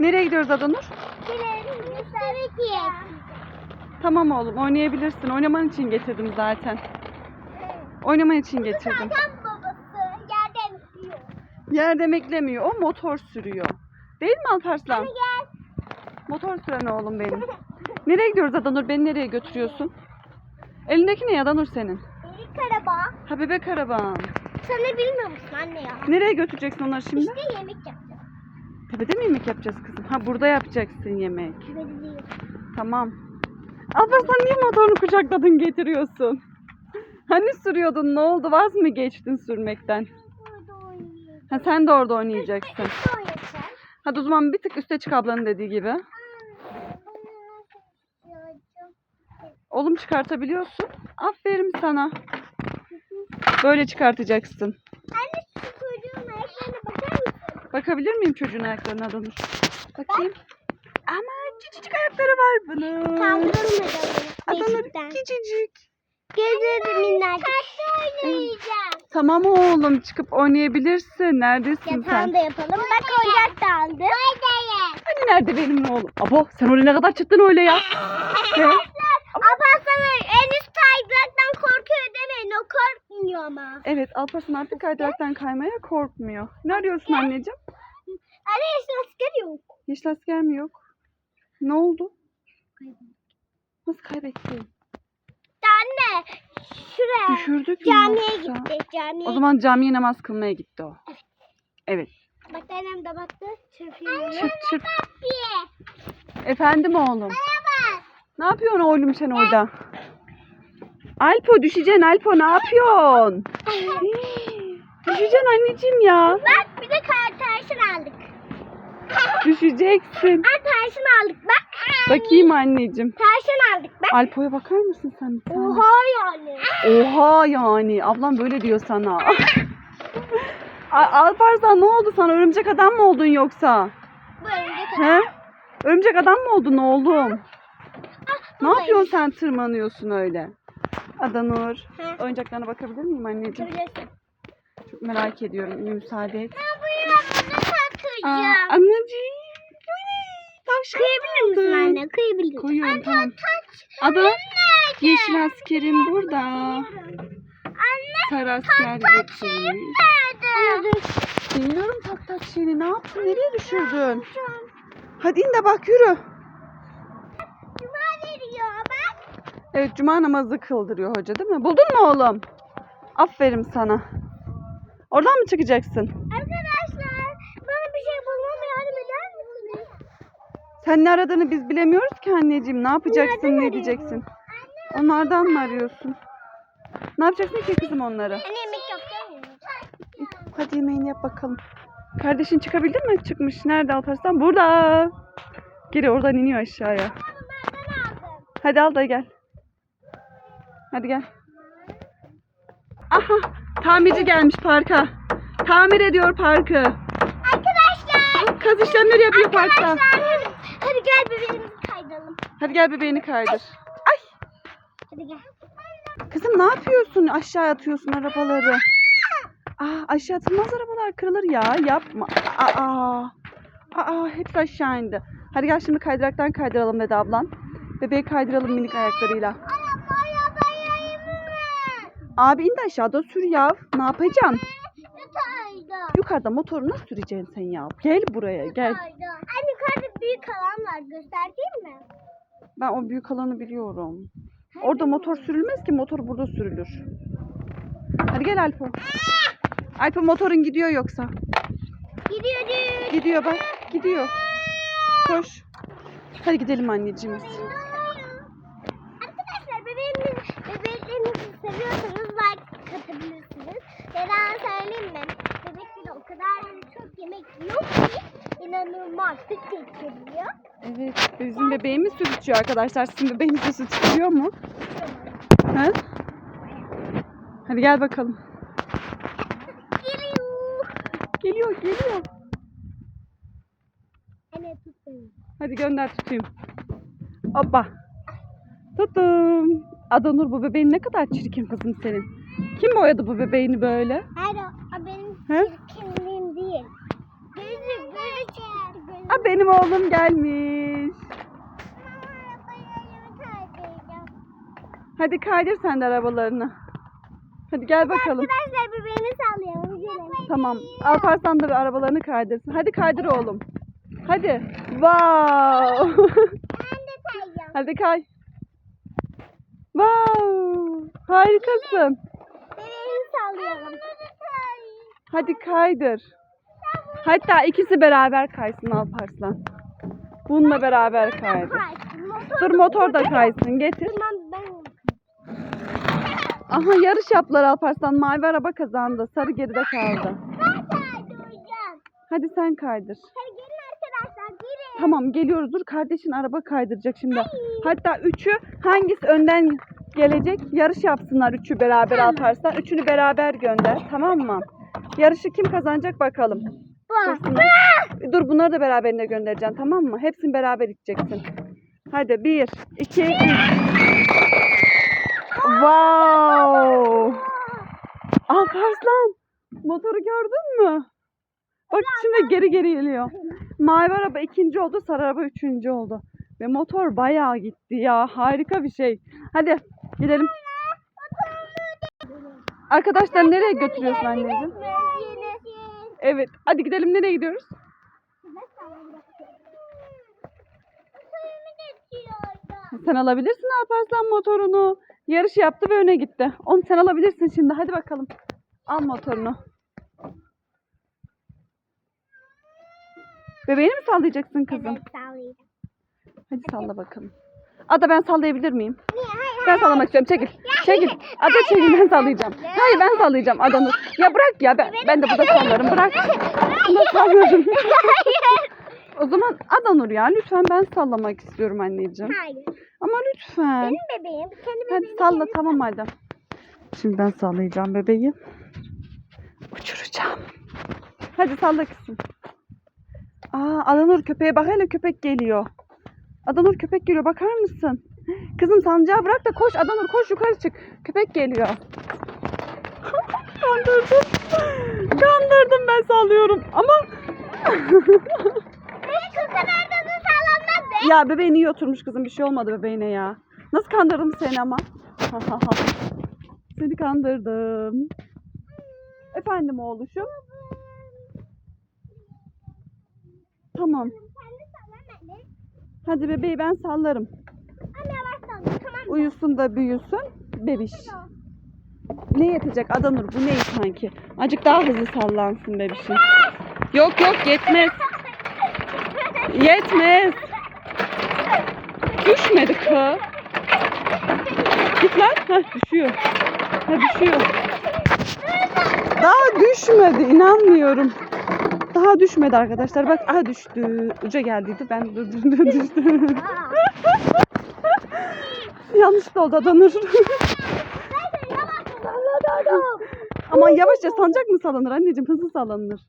Nereye gidiyoruz Adanur? Tamam oğlum oynayabilirsin. Oynaman için getirdim zaten. Oynaman için getirdim. Zaten babası yerde emziyor. Yerde emeklemiyor. O motor sürüyor. Değil mi Alparslan? Motor süren oğlum benim. Nereye gidiyoruz Adanur? Beni nereye götürüyorsun? Elindeki ne Adanur senin? Delik araba. Ha bebek araban. Sen ne bilmiyor musun anne ya? Nereye götüreceksin onları şimdi? İşte yemek yapacağız. Tepede mi yemek yapacağız kızım? Ha burada yapacaksın yemek. Değil. Tamam. Alparslan niye motorunu kucakladın getiriyorsun? Hani sürüyordun ne oldu? Vaz mı geçtin sürmekten? Ha sen de orada oynayacaksın. Hadi o zaman bir tık üste çık ablanın dediği gibi. Oğlum çıkartabiliyorsun. Aferin sana. Böyle çıkartacaksın. Anne şu çocuğun ayaklarına bakar mısın? Bakabilir miyim çocuğun ayaklarına Adanur? Bakayım. Ama küçücük ayakları var bunun. Kaldırılmadı Adanur küçücük. Gözleri minnacık. Kaçta oynayacağım? Tamam oğlum çıkıp oynayabilirsin. Neredesin sen? Yatağını da yapalım. Bak oyuncak da aldım. Hani nerede benim oğlum? Abo sen oraya ne kadar çıktın öyle ya? He? Alparslan'ın en üst kaydıraktan korkuyor demeyin. O korkmuyor ama. Evet Alparslan artık kaydıraktan kaymaya korkmuyor. Ne arıyorsun anneciğim? Anne hiç asker yok. Hiç asker mi yok? Ne oldu? Nasıl kaybettin? Anne şuraya. Düşürdük mü Camiye yoksa? gitti. Camiye. O zaman camiye namaz kılmaya gitti o. Evet. Bak annem de baktı. Çırpıyor. Çırp çırp. Papi. Efendim oğlum. Merhaba. Ne yapıyorsun oğlum sen orada? Alpo düşeceksin Alpo ne yapıyorsun? Düşeceksin anneciğim ya. Bak bir de kar taşını aldık. Düşeceksin. Ay taşını aldık bak. Bakayım anneciğim. Taşını aldık bak. Alpo'ya bakar mısın sen bir tane? Oha yani. Oha yani. Ablam böyle diyor sana. Alparslan ne oldu sana? Örümcek adam mı oldun yoksa? Bu örümcek He? Örümcek adam mı oldun oğlum? Ne yapıyorsun sen tırmanıyorsun öyle? Adanur. He. Oyuncaklarına bakabilir miyim anneciğim? Bakabilirsin. Çok merak ediyorum. Müsaade et. Bunu Aa, anneciğim. Tavşan Kıyabilir misin aldın. anne? Kıyabilir. Koyuyorum, Anne, tamam. Ada yeşil askerim burada. Anne Sarı asker getirmiş. nerede? Bilmiyorum tak şeyini ne yaptın? Nereye düşürdün? Hadi in de bak yürü. Cuma veriyor bak. Evet cuma namazı kıldırıyor hoca değil mi? Buldun mu oğlum? Aferin sana. Oradan mı çıkacaksın? Arkadaşlar bana bir şey bulmama yardım eder misiniz? Sen ne aradığını biz bilemiyoruz ki anneciğim. Ne yapacaksın, ne diyeceksin? Onlardan mı arıyorsun? Ne yapacaksın ki kızım? Anne yemek mıyım? Hadi yemeğini yap bakalım. Kardeşin çıkabildi mi? Çıkmış. Nerede Alparslan? Burada. Geri oradan iniyor aşağıya. Hadi al da gel. Hadi gel. Aha tamirci gelmiş parka. Tamir ediyor parkı. Arkadaşlar. Kaz işlemleri yapıyor parkta. Gel bebeğimizi kaydıralım. Hadi gel bebeğini kaydır. Ay Hadi gel. kızım ne yapıyorsun? Aşağı atıyorsun arabaları. Aa, aşağı atılmaz arabalar kırılır ya. Yapma. Aa, aa, hepsi aşağı indi. Hadi gel şimdi kaydıraktan kaydıralım dedi ablan. Bebeği kaydıralım minik ayaklarıyla. Abi in de aşağıda sür ya. Ne yapacaksın? Yukarıda. Motorunu süreceksin sen ya. Gel buraya gel. Büyük alan var. Göstereyim mi? Ben o büyük alanı biliyorum. Orada motor sürülmez ki motor burada sürülür. Hadi gel Alpo. Alpo motorun gidiyor yoksa. Gidiyoruz. Gidiyor bak gidiyor. Koş. Hadi gidelim anneciğim biz. Arkadaşlar bebeğimiz, bebeklerinizi seviyorsanız like katabilirsiniz. Neden söyleyeyim mi? Bebekleri o kadar çok yemek yiyor ki inanılmaz süt geçiriyor. Evet bizim bebeğimiz süt içiyor arkadaşlar. Sizin bebeğiniz de süt içiyor mu? He? Hadi gel bakalım. Geliyor. Geliyor geliyor. Anne. Hadi gönder tutayım. Hoppa. Tuttum. Adanur bu bebeğin ne kadar çirkin kızım senin. Kim boyadı bu bebeğini böyle? Hayır o benim He? Aa, benim oğlum gelmiş. Hadi kaydır sen de arabalarını. Hadi gel bakalım. Arkadaşlar bebeğini sallayalım. Gelin. Tamam. Alparslan da bir arabalarını kaydırsın. Hadi kaydır oğlum. Hadi. Wow. Ben de sayacağım. Hadi kay. Wow. Harikasın. Hadi kaydır. Hatta ikisi beraber kaysın Alparslan. Bununla beraber kaydır. Dur motor da kaysın. Getir. Aha yarış yaptılar Alparslan. Mavi araba kazandı. Sarı geride kaldı. Hadi sen kaydır. Tamam geliyoruz. Dur kardeşin araba kaydıracak şimdi. Hatta üçü hangisi önden gelecek? Yarış yapsınlar üçü beraber Alparslan. Üçünü beraber gönder. Tamam mı? Yarışı kim kazanacak bakalım. Dursunlar. Dur bunları da beraberine göndereceksin tamam mı? Hepsini beraber içeceksin. Hadi bir, iki, üç. Wow! Alparslan motoru gördün mü? Bak şimdi geri geri geliyor. Mavi araba ikinci oldu, sarı araba üçüncü oldu. Ve motor bayağı gitti ya. Harika bir şey. Hadi gidelim. Arkadaşlar nereye götürüyorsun anneciğim? Evet. Hadi gidelim. Nereye gidiyoruz? Sen alabilirsin Alparslan motorunu. Yarış yaptı ve öne gitti. Onu sen alabilirsin şimdi. Hadi bakalım. Al motorunu. Bebeğini mi sallayacaksın kızım? Evet sallayacağım. Hadi salla bakalım. Ada ben sallayabilir miyim? Niye? Hayır, Ben sallamak istiyorum. Çekil. Çekil. Ada çekil ben sallayacağım. Hayır ben sallayacağım Adanur. Ya bırak ya ben, ben de burada sallarım. Bırak. Burada sallarım. O zaman Adanur ya lütfen ben sallamak istiyorum anneciğim. Hayır. Ama lütfen. Benim bebeğim. Kendi Hadi bebeğim. salla tamam hadi. Şimdi ben sallayacağım bebeği. Uçuracağım. Hadi salla kızım. Aa Adanur köpeğe bak hele köpek geliyor. Adanur köpek geliyor bakar mısın? Kızım sancağı bırak da koş Adanur koş yukarı çık. Köpek geliyor. Kandırdım. Kandırdım ben sallıyorum ama Benim kız kadar da uzun sallanmaz be. ya bebeğin iyi oturmuş kızım bir şey olmadı bebeğine ya. Nasıl kandırdım seni ama? seni kandırdım. Efendim oğluşum. Tamam. Hadi bebeği ben sallarım. Anne yavaş salla tamam mı? Uyusun da büyüsün. Bebiş. Ne yetecek Adanur bu ne sanki? Acık daha hızlı sallansın bebişim. Yok yok yetmez. Yetmez. Düşmedi kız. Git lan. Heh, düşüyor. Ha, düşüyor. Daha düşmedi. inanmıyorum. Daha düşmedi arkadaşlar. Bak aha düştü. Uca geldiydi. Ben dur dur. Yanlış da oldu Adanur. Ama yavaşça sancak mı sallanır anneciğim? Hızlı sallanır.